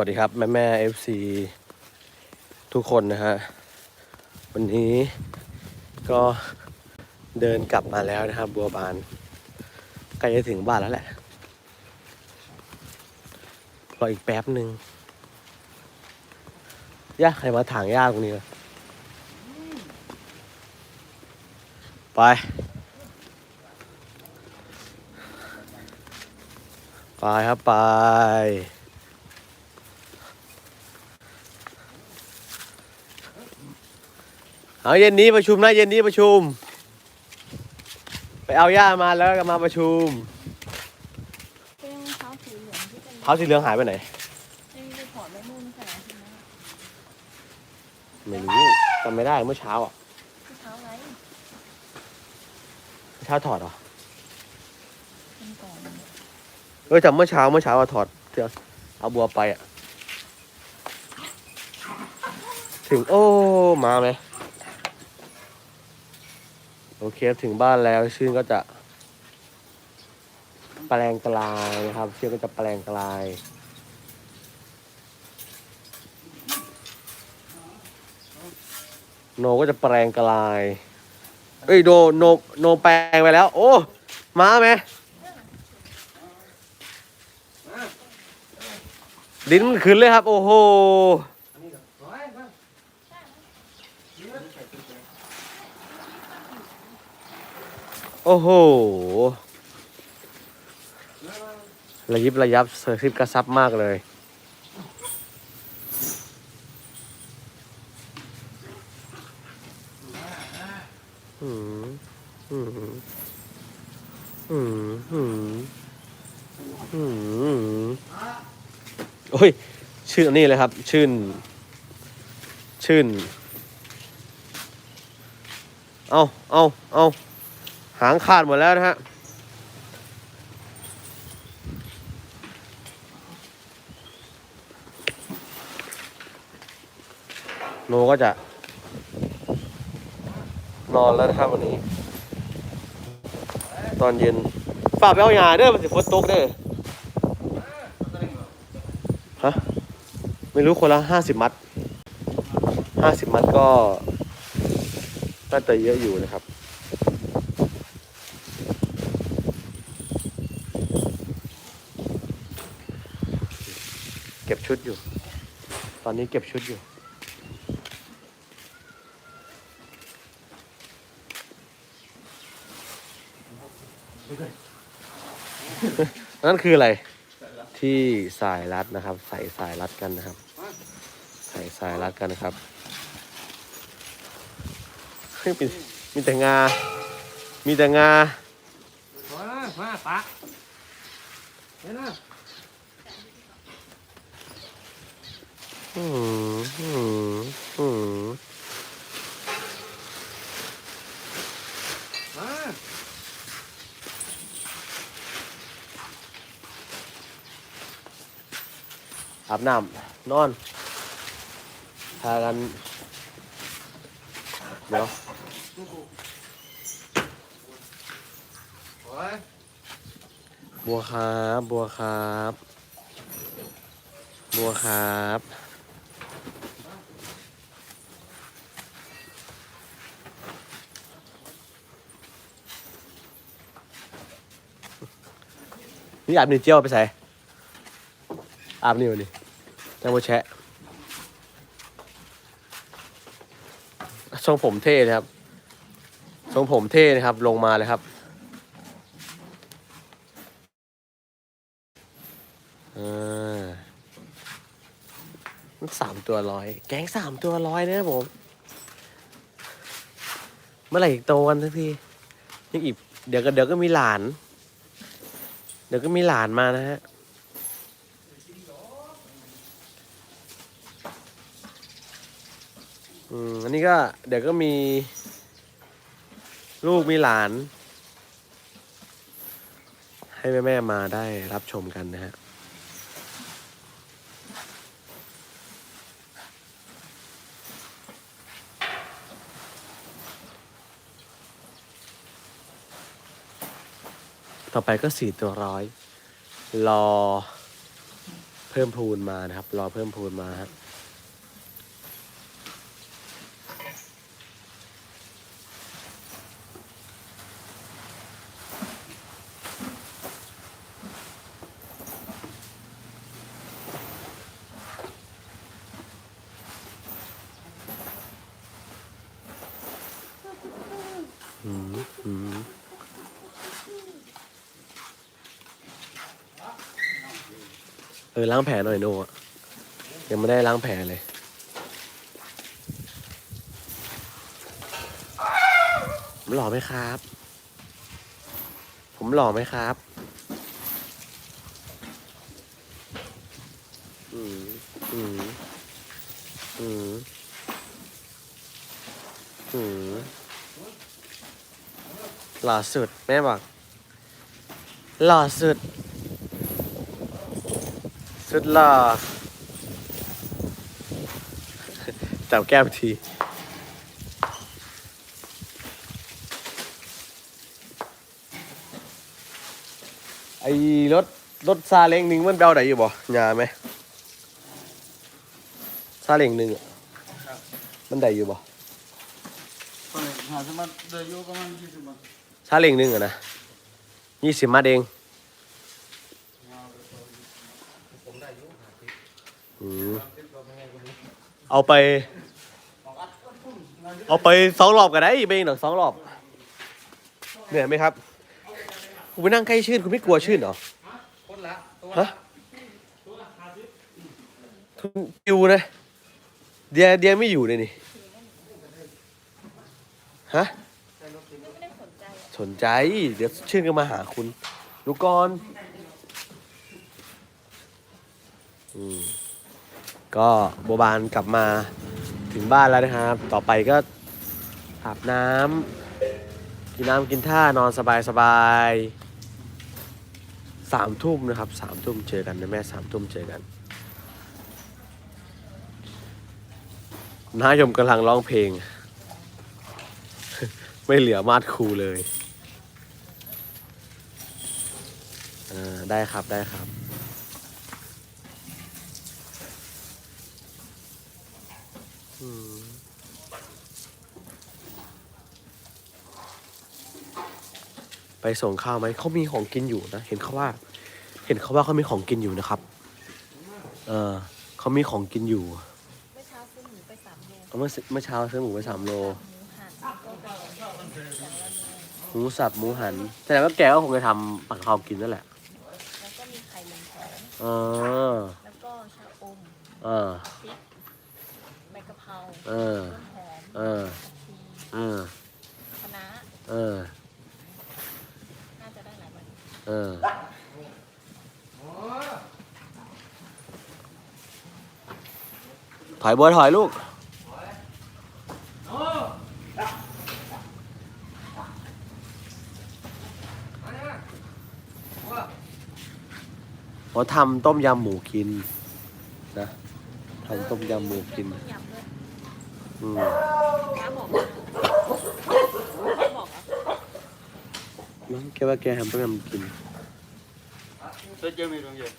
วัสดีครับ แม่แม่เอฟซีทุกคนนะฮะ วันนี้ก็เดินกลับมาแล้วนะครับ บัวบานใกล้จะถึงบ้านแล้วแหละ รออีกแป๊บหนึ่งย่าใครมาถางหญ้าตรงนี้วะไป ไปครับไป เอาเย็นนี้ประชุมนะเย็นนี้ประชุม ไปเอาย่ามาแล้วก็มาประชุมเป็นรองเท้าสีเหลืองที่เป็นเท้าสีเหลืองหายไปไหนไม่ได้ถอดไม่นุ่นใส่ใช่ไหมไม่รู้จำไม่ได้เมื่อเช้าอะรองเท้าไรเมื่อเช้าถอดเหรอเป็นก่อนเออจำเมื่อเช้าเมื่อเช้าอะถอดเดี๋ยวเอาบัวไปอะถึงโอ้มาไหม โอเคถึงบ้านแล้วชื่นก็จะแปลงกลายนะครับชื่นก็จะแปลงกลายโนก็จะแปลงกลายเอ้ยโนโนโนแปลงไปแล้ว โอ้มาไหมลิ้นมันขึ้นเลยครับ โอ้โห โอ้โห ระยิบระยับเซอร์ซิบกระซับมากเลย อืมอืมอืมอืมอืมโอ้ย ชื่อนนี้เลยครับ ชื่น ชื่น เอาเอาเอา หางขาดหมดแล้วนะฮะโนก็จะ นอนแล้วนะครับวันนี้ ตอนเย็นฝากไปเอาหยาเด้อมันสิฝนตกเด้อฮะไม่รู้คนละห้าสิบมัดห้าสิบมัดก็น่าจะเยอะอยู่นะครับ เก็บ ชุดอยู่ ตอนนี้เก็บชุดอยู่ นั่นคืออะไร ที่สายรัดนะครับ ใส่สายรัดกันนะครับ ใส่สายรัดกันนะครับมีมีแต่งา มีแต่งา มา มาปะเห็นไหม อาบน้ำนอน พากัน เดี๋ยวบัวครับ บัวครับ บัวครับ นี่อาบนิวเจียวไปใส่อาบนิวนี่จังบัวแชะทรงผมเท่นะครับทรงผมเท่นะครับ ลงมาเลยครับอ่าสามตัวร้อย แก๊งสามตัวร้อยนะผม เมื่อไหร่อีกโตกันสักทียังอีก เดี๋ยวก็เดี๋ยวก็มีหลาน เดี๋ยวก็มีหลานมานะฮะ อืม อันนี้ก็ เดี๋ยวก็มี ลูกมีหลาน ให้แม่ ๆ มาได้รับชมกันนะฮะ ต่อไปก็สี่ตัวร้อย รอเพิ่มพูนมานะครับ รอเพิ่มพูนมาฮะมอืม เออล้างแผลหน่อยโน่อะยังไม่ได้ล้างแผลเลย ผมหล่อไหมครับ ผมหล่อไหมครับอืมอืมอืมอืมหล่อสุดแม่บอกหล่อสุด สุดหล่อจับแก้มทีไอ้รถรถซาเล้งหนึ่งมันเบลไหนอยู่บ่ยาไหมซาเล้งหนึ่งอะมันได้อยู่บ่คนเลยหาสมัครเดือนอยู่ประมาณยี่สิบบาทซาเล้งหนึ่งอะนะยี่สิบมัดเอง อืมเอาไป เอาไปสองรอบก็ได้ไม่เองหรอกสองรอบเหนื่อยไหมครับคุณไปนั่งใกล้ชื่นคุณไม่กลัวชื่นเหรอคนละตัวฮะทุนอยู่นะเดียเดียไม่อยู่เลยนี่ฮะไม่ได้สนใจอะสนใจ เดี๋ยวชื่นก็มาหาคุณดูก่อนอืม ก็โบบานกลับมาถึงบ้านแล้วนะครับ ต่อไปก็อาบน้ำกินน้ำกินท่านอนสบายสบายสามทุ่มนะครับสามทุ่มเจอกันนะแม่สามทุ่มเจอกันน้ายมกำลังร้องเพลง ไม่เหลือมาดครูเลยได้ครับได้ครับ อืมไปส่งข้าวไหมเขามีของกินอยู่นะ เห็นเขาว่า เห็นเขาว่าเขามีของกินอยู่นะครับ เออเขามีของกินอยู่ เมื่อเช้าซื้อหมูไปสามโลเมื่อเมื่อเช้าซื้อหมูไปสามโล หมูหั่นแล้วก็กระเทียมอย่างละเนยหมูสับหมูหัน แต่แล้วก็แกก็คงจะทำปักข้าวกินนั่นแหละแล้วก็มีไข่หนึ่งฟองเออแล้วก็ชาอมเออพริกใบกะ เพราเออต้นหอมเออเทียมเออคะเออ น่าจะได้หลายวันเออ ถอยบัวถอยลูกมาเนี่ยว่าเขาทำต้มยำหมูกินนะทำต้มยำหมูกิน ต้มยำด้วย อืมน้าบอกว่าน้าบอกเหรอะน้องแกว่าแกทำต้มยำกินตัวเจมีตรงเยอะ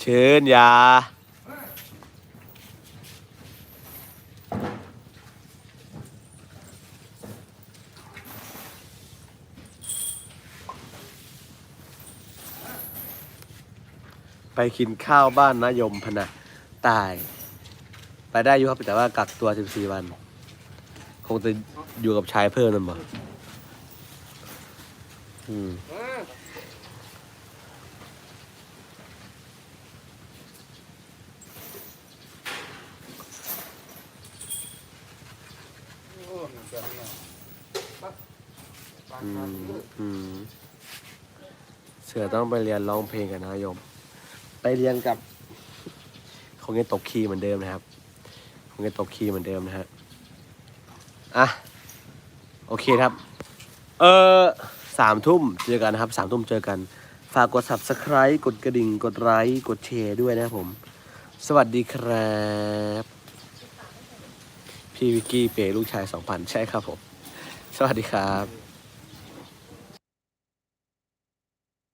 เชิญอยา กินข้าวบ้านนายมพนะตาย ไปได้อยู่ครับแต่ว่ากักตัว 14 วัน คงจะอยู่กับชายเพิ่มนั่นบ่อืมอืมอืมเสือต้องไปเรียนร้องเพลงกับนายม ไปเรียนกับคงจะตกคีย์เหมือนเดิมนะครับคงจะตกคีย์เหมือนเดิมนะฮะอะโอเคครับ เออสามทุ่มเจอกันนะครับสามทุ่มเจอกัน ฝากกด subscribe กดกระดิ่ง กดไลค์กดแชร์ด้วยนะครับผม สวัสดีครับ พี่วิกกี้เปย์ลูกชายสองพันใช่ครับผม สวัสดีครับ